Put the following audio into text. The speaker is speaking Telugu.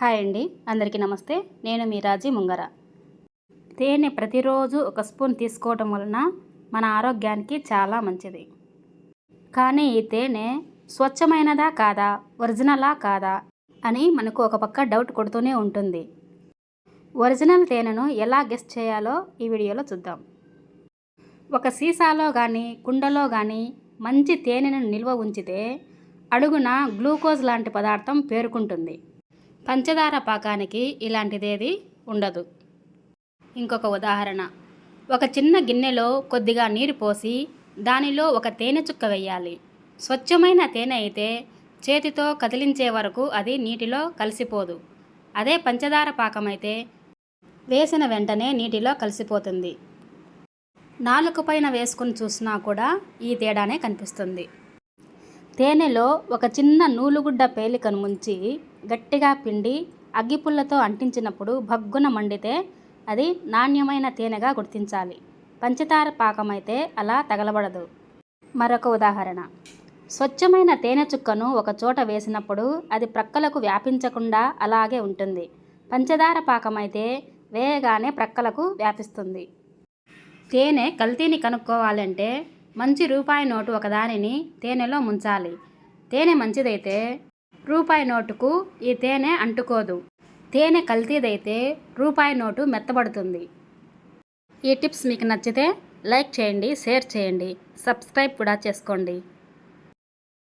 హాయ్ అండి. అందరికీ నమస్తే. నేను మీ రాజీ ముంగర. తేనె ప్రతిరోజు ఒక స్పూన్ తీసుకోవటం వలన మన ఆరోగ్యానికి చాలా మంచిది. కానీ ఈ తేనె స్వచ్ఛమైనదా కాదా ఒరిజినలా కాదా అని మనకు ఒక పక్క డౌట్ కొడుతూనే ఉంటుంది. ఒరిజినల్ తేనెను ఎలా గెస్ట్ చేయాలో ఈ వీడియోలో చూద్దాం. ఒక సీసాలో కానీ కుండలో కానీ మంచి తేనెను నిల్వ ఉంచితే అడుగున గ్లూకోజ్ లాంటి పదార్థం పేరుకుంటుంది. పంచదార పాకానికి ఇలాంటిదేది ఉండదు. ఇంకొక ఉదాహరణ. ఒక చిన్న గిన్నెలో కొద్దిగా నీరు పోసి దానిలో ఒక తేనె చుక్క వేయాలి స్వచ్ఛమైన తేనె అయితే చేతితో కదిలించే వరకు అది నీటిలో కలిసిపోదు. అదే పంచదార పాకమైతే వేసిన వెంటనే నీటిలో కలిసిపోతుంది. నాలుక పైన వేసుకుని చూసినా కూడా ఈ తేడానే కనిపిస్తుంది. తేనెలో ఒక చిన్న నూలుగుడ్డ పేలికను ముంచి గట్టిగా పిండి అగ్గిపుల్లతో అంటించినప్పుడు భగ్గున మండితే అది నాణ్యమైన తేనెగా గుర్తించాలి. పంచదార పాకమైతే అలా తగలబడదు. మరొక ఉదాహరణ. స్వచ్ఛమైన తేనె చుక్కను ఒక చోట వేసినప్పుడు అది ప్రక్కలకు వ్యాపించకుండా అలాగే ఉంటుంది. పంచదార పాకమైతే వేయగానే ప్రక్కలకు వ్యాపిస్తుంది. తేనె కల్తీని కనుక్కోవాలంటే మంచి రూపాయి నోటు ఒకదానిని తేనెలో ముంచాలి. తేనె మంచిదైతే రూపాయి నోటుకు ఈ తేనె అంటుకోదు. తేనె కల్తీదైతే రూపాయి నోటు మెత్తబడుతుంది. ఈ టిప్స్ మీకు నచ్చితే లైక్ చేయండి షేర్ చేయండి సబ్స్క్రైబ్ కూడా చేసుకోండి.